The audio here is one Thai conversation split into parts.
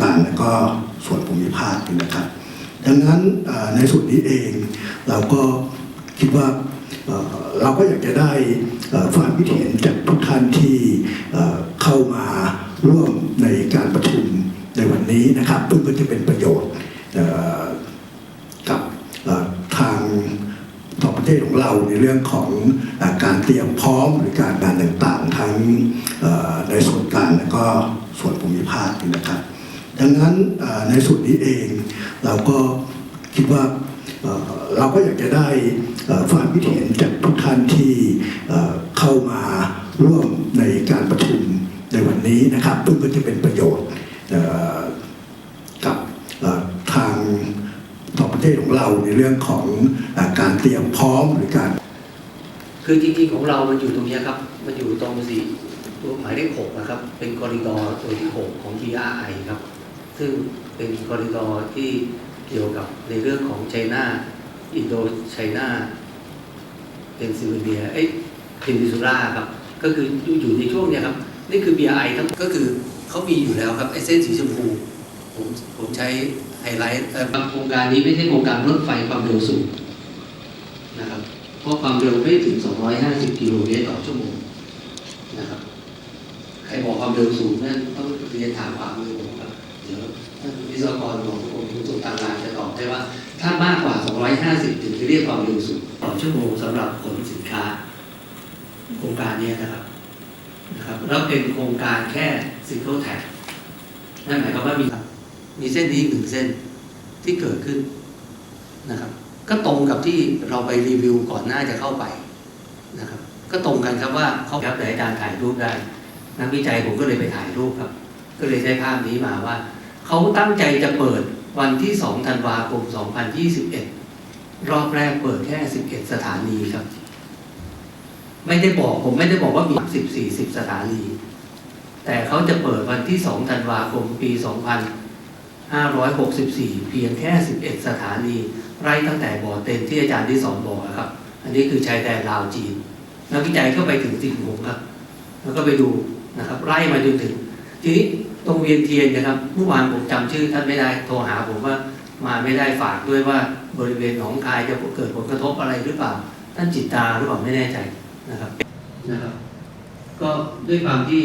กลางและก็ส่วนภูมิภาคนะครับ ดังนั้นในส่วนนี้เองเราก็คิดว่าเราก็อยากจะได้ความคิดเห็นจากทุกท่านที่เข้ามาร่วมในการประชุมในวันนี้นะครับเพื่อเพื่จะเป็นประโยชน์กับทางต่อประเทศของเราในเรื่องของอการเตรียมพร้อมหรือการงานต่างๆ ทั้งในส่วนกลางและก็ส่วนภูมิภาคนะครับ ดังนั้นในส่วนนี้เองเราก็คิดว่าเราก็อยากจะได้เอ่อความคิดเห็นจากทุกท่านที่เข้ามาร่วมในการประชุมในวันนี้นะครับเพื่อจะเป็นประโยชน์กับทางต่อประเทศของเราในเรื่องของอการเตรียมพร้อมหรือการ คือจริงๆของเรามันอยู่ตรงนี้ครับ มันอยู่ตรงสี่ตัวหมายเลขหกนะครับ เป็นกริดอร์ตัวที่หกของ GRI ครับ ซึ่งเป็นกอริดอร์ที่เกี่ยวกับในเรื่องของไชน่าอินโดไชน่าเป็นซิลเวียเอ้ยเพนินซูล่าครับ ก็คืออยู่ในช่วงเนี้ยครับ นี่คือ BRI ทั้งก็คือเขามีอยู่แล้วครับไอเส้นสีชมพู ผมผมใช้ไฮไลท์เอ่อโครงการนี้ไม่ใช่โครงการรถไฟความเร็วสูงนะครับ เพราะความเร็วไม่ถึง 250 กิโลเมตรต่อชั่วโมงนะครับ ใครบอกความเร็วสูงนั่นต้องเรียนถามความเร็วผมครับ เดี๋ยวท่านวิศวกรของกรมขนส่งทางรางจะตอบได้ว่า ถ้ามากกว่า 250 ถึงจะเรียกความเร็วสูงต่อชั่วโมงสำหรับขนสินค้า โครงการนี้นะครับนะครับแล้วเป็นโครงการแค่ single tag นั่นหมายความว่ามีมีเส้นนี้หนึ่งเส้นที่เกิดขึ้นนะครับ ก็ตรงกับที่เราไปรีวิวก่อนหน้าจะเข้าไปนะครับ ก็ตรงกันครับว่าเขาครับแต่อาจารถ่ายรูปได้ นักวิจัยผมก็เลยไปถ่ายรูปครับ ก็เลยใช้ภาพนี้มาว่า เขาตั้งใจจะเปิดวันที่ 2 ธันวาคม 2021 รอบแรกเปิดแค่ 11 สถานีครับ ไม่ได้บอกผมไม่ได้บอกว่ามี 10 40 สถานี แต่เขาจะเปิดวันที่ 2 ธันวาคม ปี 2564 เพียงแค่ 11 สถานีไล่ตั้งแต่บ่อเต็นที่อาจารย์ที่สอนบอกครับ อันนี้คือชายแดนลาวจีน นักวิจัยก็ไปถึงสิงห์หงส์ครับ แล้วก็ไปดูนะครับไล่มาจนถึงทีนี้ ตรงเวียนเทียนนะครับเมื่อวานผมจำชื่อท่านไม่ได้โทรหาผมว่ามาไม่ได้ฝากด้วยว่าบริเวณหนองคายจะเกิดผลกระทบอะไรหรือเปล่าท่านจิตตาหรือเปล่าไม่แน่ใจนะครับนะครับ ก็ด้วยความที่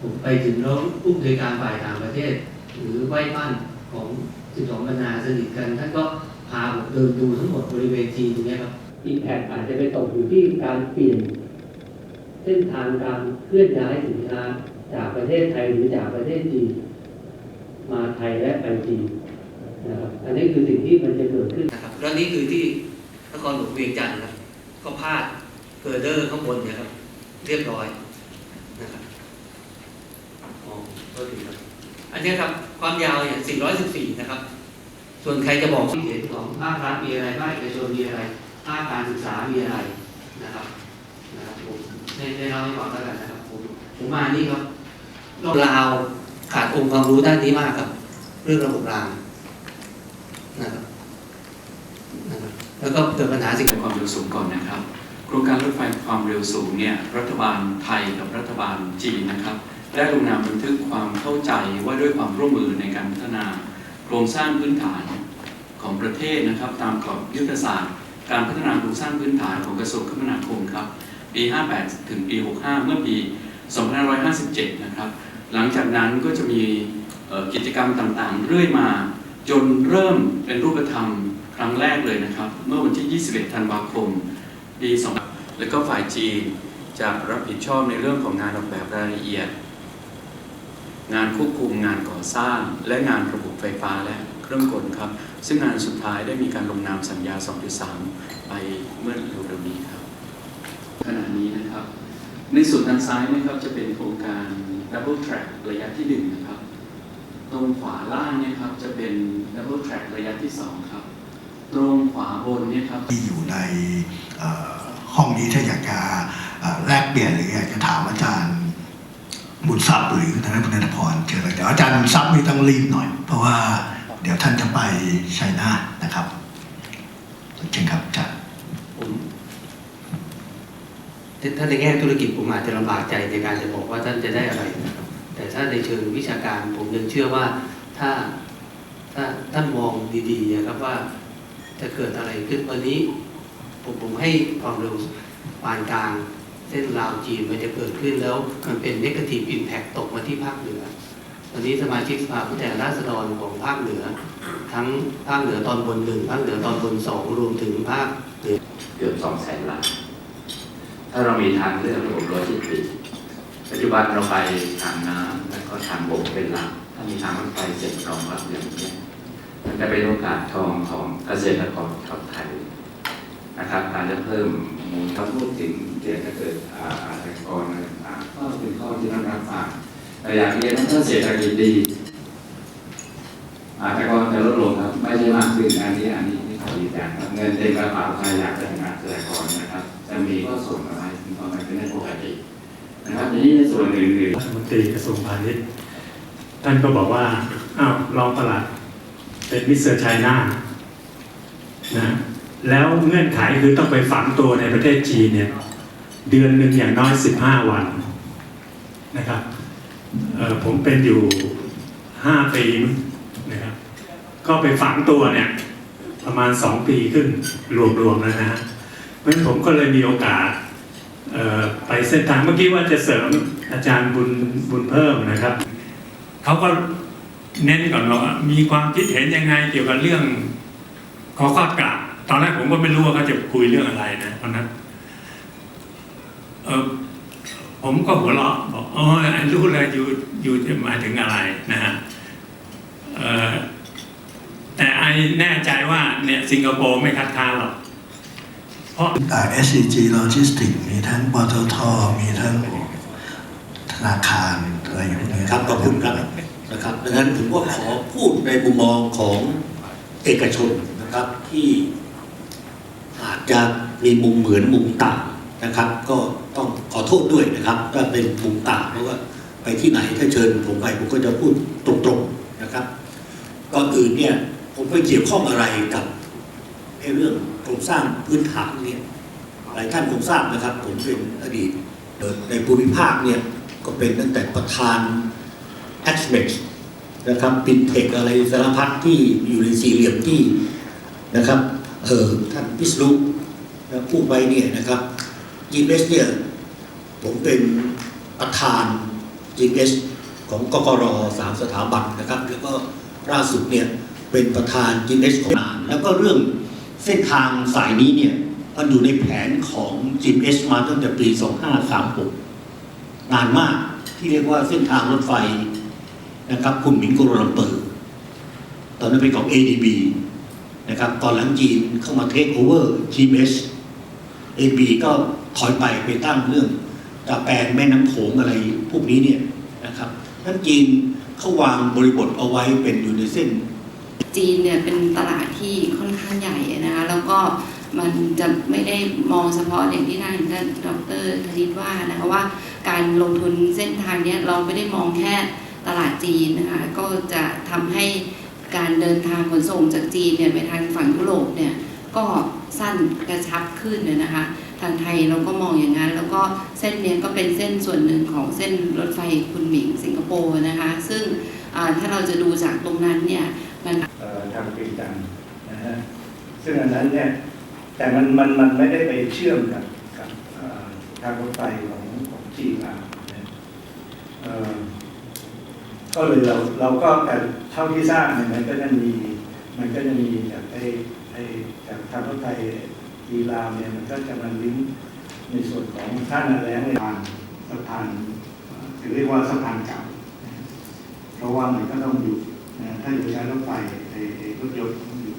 ผมไปถึงแล้วผู้บริการฝ่ายต่างประเทศ หรือไหว้บ้านของ12บรรณาสนิทกันท่านก็พาผมเดินดูทั้งหมดบริเวณทีตรงนี้ครับอิมแพคอาจจะไปตกอยู่ที่การเปลี่ยนเส้นทางการเคลื่อนย้ายสินค้า จากประเทศไทยหรือจากประเทศจีนมาไทยและไปจีนนะครับอันนี้คือสิ่งที่มันจะเกิดขึ้นนะครับแล้วนี่คือที่นครหลวงเวียงจันทร์ครับก็พาดเกอร์เดอร์ข้างบนเนะครับ เรียบร้อยนะครับอ๋อก็ถึงครับอันเนี้ยครับความยาวเนี่ย414 นะครับ ส่วนใครจะบอกที่เห็นของภาครัฐมีอะไรภาคเอกชนมีอะไรภาคการศึกษามีอะไรนะครับนะครับผมในในเราให้ฟังแล้วกันนะครับผมผมมานี่ครับ ลาวขาดองค์ความรู้ด้านนี้มากครับ เรื่องระบบรางนะครับนะครับแล้วก็เกิดปัญหาสิ่งความเร็วสูงก่อนนะครับ โครงการรถไฟความเร็วสูงเนี่ยรัฐบาลไทยกับรัฐบาลจีนนะครับได้ลงนามบันทึกความเข้าใจว่าด้วยความร่วมมือในการพัฒนา โครงสร้างพื้นฐานของประเทศนะครับ ตามกรอบยุทธศาสตร์ การพัฒนาโครงสร้างพื้นฐานของกระทรวงคมนาคมครับปี 58 ถึงปี 65 เมื่อปี 2557 นะครับ หลังจากนั้นก็จะมีกิจกรรมต่างๆ เรื่อยมา จนเริ่มเป็นรูปธรรมครั้งแรกเลยนะครับ เมื่อวันที่ 21 ธันวาคม ปี 2 แล้วก็ฝ่ายจีนจะรับผิดชอบในเรื่องของงานออกแบบรายละเอียด งานควบคุมงานก่อสร้าง และงานระบบไฟฟ้าและเครื่องกลครับ ซึ่งงานสุดท้ายได้มีการลงนามสัญญา 2.3 ไปเมื่อเร็วๆนี้ครับขณะนี้นะครับ ในส่วนทางซ้ายนะครับจะเป็นโครงการ Double Track ระยะที่ 1 นะครับ ตรงขวาล่างเนี่ยครับจะเป็น Double Track ระยะที่ 2 ครับ ตรงขวาบนเนี่ยครับที่อยู่ในห้องนี้ถ้าอยากจะแลกเปลี่ยนหรืออยากจะถามอาจารย์บุญทรัพย์หรือทางด้านบุญนพรเชิญเลยเดี๋ยวอาจารย์บุญทรัพย์นี่ต้องรีบหน่อย เพราะว่าเดี๋ยวท่านจะไปชัยนาทนะครับเชิญครับอาจารย์ ผม ถ้าในแง่ธุรกิจผมอาจจะลำบากใจในการจะบอกว่าท่านจะได้อะไรนะครับแต่ถ้าในเชิงวิชาการผมยังเชื่อว่าถ้าถ้าท่านมองดีๆนะครับว่าจะเกิดอะไรขึ้นวันนี้ ผมผมให้ความเร็วปานกลางเส้นลาวจีนมันจะเกิดขึ้นแล้วมันเป็น negative impact ตกมาที่ภาคเหนือวันนี้สมาชิกสภาผู้แทนราษฎรของภาคเหนือ ทั้งภาคเหนือตอนบนหนึ่งภาคเหนือตอนบนสองรวมถึงภาคเหนือเกือบสองแสนล้าน ถ้าเรามีทางเลือกระบบโลจิสติกส์ปัจจุบันเราไปทางน้ำและก็ทางบกเป็นหลัก ถ้ามีทางรถไฟเสร็จรองรับอย่างนี้มันจะเป็นโอกาสทองของเกษตรกรชาวไทยนะครับการจะเพิ่มมูลค่าพูดถึงเกี่ยวกับเกิดอาชญากรอะไรต่างก็เป็นข้อที่ต้องรับฟังแต่อย่างเรียนว่าถ้าเศรษฐกิจดี ทรวงพาณิชย์ ท่านก็บอกว่าอ้าวรองปลัดเป็นมิสเตอร์ไชน่านะแล้วเงื่อนไขคือต้องไปฝังตัวในประเทศจีนเนี่ยเดือนหนึ่งอย่างน้อยสิบห้าวันนะครับผมเป็นอยู่ห้าปีนะครับก็ไปฝังตัวเนี่ยประมาณสองปีขึ้นรวมๆแล้วนะฮะเพราะฉะนั้นผมก็เลยมีโอกาส ไปเส้นทางเมื่อกี้ว่าจะเสริมอาจารย์บุญบุญเพิ่มนะครับเขาก็เน้นก่อนว่ามีความคิดเห็นยังไงเกี่ยวกับเรื่องขอข้อกราบตอนแรกผมก็ไม่รู้ว่าเขาจะคุยเรื่องอะไรนะตอนนั้นเออผมก็หัวเราะบอกอ๋อรู้เลยอยู่อยู่จะหมายถึงอะไรนะฮะแต่ไอแน่ใจว่าเนี่ยสิงคโปร์ไม่คัดค้านหรอก เพราะอ่า SCG Logistics มีทั้งปตทมีทั้งธนาคารอะไรอย่างเงี้ยครับขอบคุณครับนะครับดังนั้นผมก็ขอพูดในมุมมองของเอกชนนะครับที่อาจจะมีมุมเหมือนมุมต่างนะครับ ก็ต้องขอโทษด้วยนะครับถ้าเป็นมุมต่างเพราะว่าไปที่ไหนถ้าเชิญผมไปผมก็จะพูดตรงๆนะครับก่อนอื่นเนี่ยผมไปเกี่ยวข้องอะไรกับเรื่องโครงสร้างพื้นฐาน หลายท่านคงทราบนะครับ ผมเป็นอดีตในภูมิภาคเนี่ยก็เป็นตั้งแต่ประธาน a x m e x นะครับปินเทคอะไรสารพัดที่อยู่ในสี่เหลี่ยมที่นะครับเออท่านพิษณุนะพูดไปเนี่ยนะครับ GMS เนี่ยผมเป็นประธาน GMS ของกกรสามสถาบันนะครับ แล้วก็ล่าสุดเนี่ยเป็นประธาน GMS ของนานแล้วก็เรื่องเส้นทางสายนี้เนี่ย มันอยู่ในแผนของ GMS มาตั้งแต่ปี 2536 นานมากที่เรียกว่าเส้นทางรถไฟนะครับคุณหมิงโกโรลัมเปอร์ตอนนั้นเป็นของ ADB นะครับตอนหลังจีนเข้ามาเทคโอเวอร์ GMS AB ก็ถอยไปไปตั้งเรื่องตะแปลงแม่น้ำโขงอะไรพวกนี้เนี่ยนะครับนั้นจีนเขาวางบริบทเอาไว้เป็นอยู่ในเส้น จีนเนี่ยเป็นตลาดที่ค่อนข้างใหญ่นะคะแล้วก็ มันจะไม่ได้มองเฉพาะอย่างที่ท่านท่านดรธนิตว่านะคะว่าการลงทุนเส้นทางนี้เราไม่ได้มองแค่ตลาดจีนนะคะก็จะทำให้การเดินทางขนส่งจากจีนเนี่ยไปทางฝั่งยุโรปเนี่ยก็สั้นกระชับขึ้นเนี่ยนะคะทางไทยเราก็มองอย่างนั้น แล้วก็เส้นนี้ก็เป็นเส้นส่วนหนึ่งของเส้นรถไฟคุณหมิงสิงคโปร์นะคะซึ่งถ้าเราจะดูจากตรงนั้นเนี่ยมันทางปีจันนะฮะซึ่งอันนั้นเนี่ย แต่มันมันมันไม่ได้ไปเชื่อมกับกับทางรถไฟของของจีนมานะเอ่อก็เลยเราเราก็แต่เท่าที่ทราบเนี่ยมันก็จะมีมันก็จะมีจากไอ้ไอ้จากทางรถไฟจีรามเนี่ยมันก็จะมาลิงก์ในส่วนของท่านาแล้งในทางสะพานเอ่อถือเรียกว่าสะพานเก่าเพราะว่ามันก็ต้องอยู่ถ้าอยู่ใช้รถไฟไอ้รถยนต์ต้องอยู่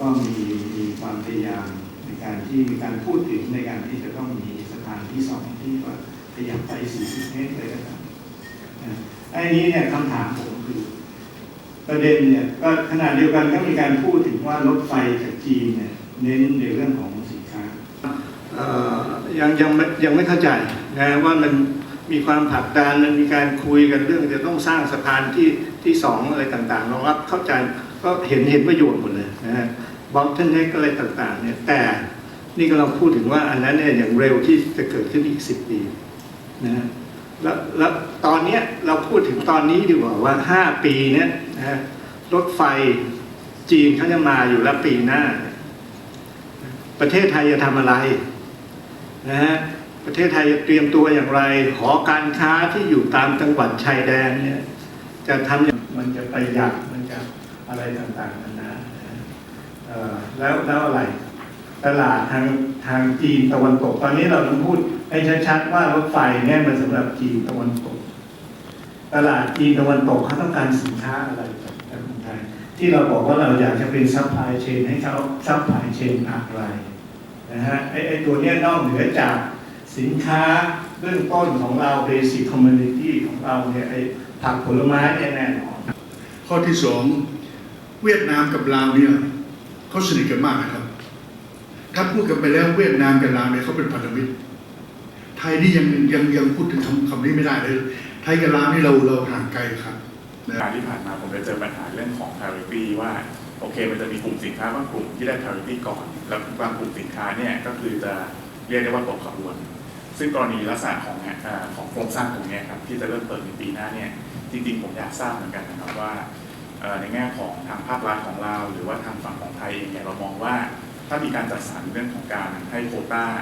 ก็มีมีความพยายามในการที่มีการพูดถึงในการที่จะต้องมีสะพานที่สองที่ว่าขยับไป40เมตรเลยก็ตามนะไอ้นี้เนี่ยคำถามผมคือ ประเด็นเนี่ยก็ขณะเดียวกันก็มีการพูดถึงว่ารถไฟจากจีนเนี่ยเน้นในเรื่องของสินค้าเอ่อยังยังยังไม่เข้าใจนะว่ามันมีความผลักดันมันมีการคุยกันเรื่องจะต้องสร้างสะพานที่ที่สองอะไรต่างๆเรารับเข้าใจก็เห็นเห็นประโยชน์หมดเลยนะฮะ บล็อกเทนเน็กอะไรต่างๆเนี่ยแต่นี่ก็เราพูดถึงว่าอันนั้นเนี่ยอย่างเร็วที่จะเกิดขึ้นอีกสิบปีนะฮะแล้วแล้วตอนเนี้ยเราพูดถึงตอนนี้ดีกว่าว่าห้าปีเนี้ยนะฮะรถไฟจีนเขาจะมาอยู่แล้วปีหน้า ประเทศไทยจะทำอะไรนะฮะประเทศไทยจะเตรียมตัวอย่างไร หอการค้าที่อยู่ตามจังหวัดชายแดนเนี่ย จะทำอย่างมันจะประหยัดมันจะอะไรต่างๆนานาเอ่อ แล้วแล้วอะไร ตลาดทางทางจีนตะวันตก ตอนนี้เราต้องพูดให้ชัดๆว่ารถไฟเนี่ยมันสำหรับจีนตะวันตก ตลาดจีนตะวันตกเขาต้องการสินค้าอะไรจากคนไทยที่เราบอกว่าเราอยากจะเป็นซัพพลายเชนให้เขาซัพพลายเชนอะไรนะฮะไอ้ไอตัวเนี้ยนอกเหนือจากสินค้าเบื้องต้นของเราเบสิ c คอมมูนิตี้ของเราเนี่ยไอ้ผักผลไม้เนี่ยแน่นอนข้อที่สองเวียดนามกับลาวเนี่ย เขาสนิทกันมากนะครับ ถ้าพูดกันไปแล้วเวียดนามกับลาวเนี่ยเขาเป็นพันธมิตร ไทยนี่ยังยังยังพูดถึงคำคำนี้ไม่ได้เลย ไทยกับลาวนี่เราเราห่างไกลครับการที่ผ่านมาผมจะเจอปัญหาเรื่องของ parity ว่าโอเค มันจะมีกลุ่มสินค้าบางกลุ่มที่ได้ parity ก่อน แล้วบางกลุ่มสินค้าเนี่ยก็คือจะเรียกได้ว่าตกขบวน ซึ่งกรณีลักษณะของของโครงสร้างตรงนี้ครับที่จะเริ่มเปิดในปีหน้าเนี่ยจริงๆผมอยากทราบเหมือนกันนะครับว่า ในแง่ของทางภาครัฐของเรา หรือว่าทางฝั่งของไทยเองเนี่ยเรามองว่าถ้ามีการจัดสรรเรื่องของการให้โคต้า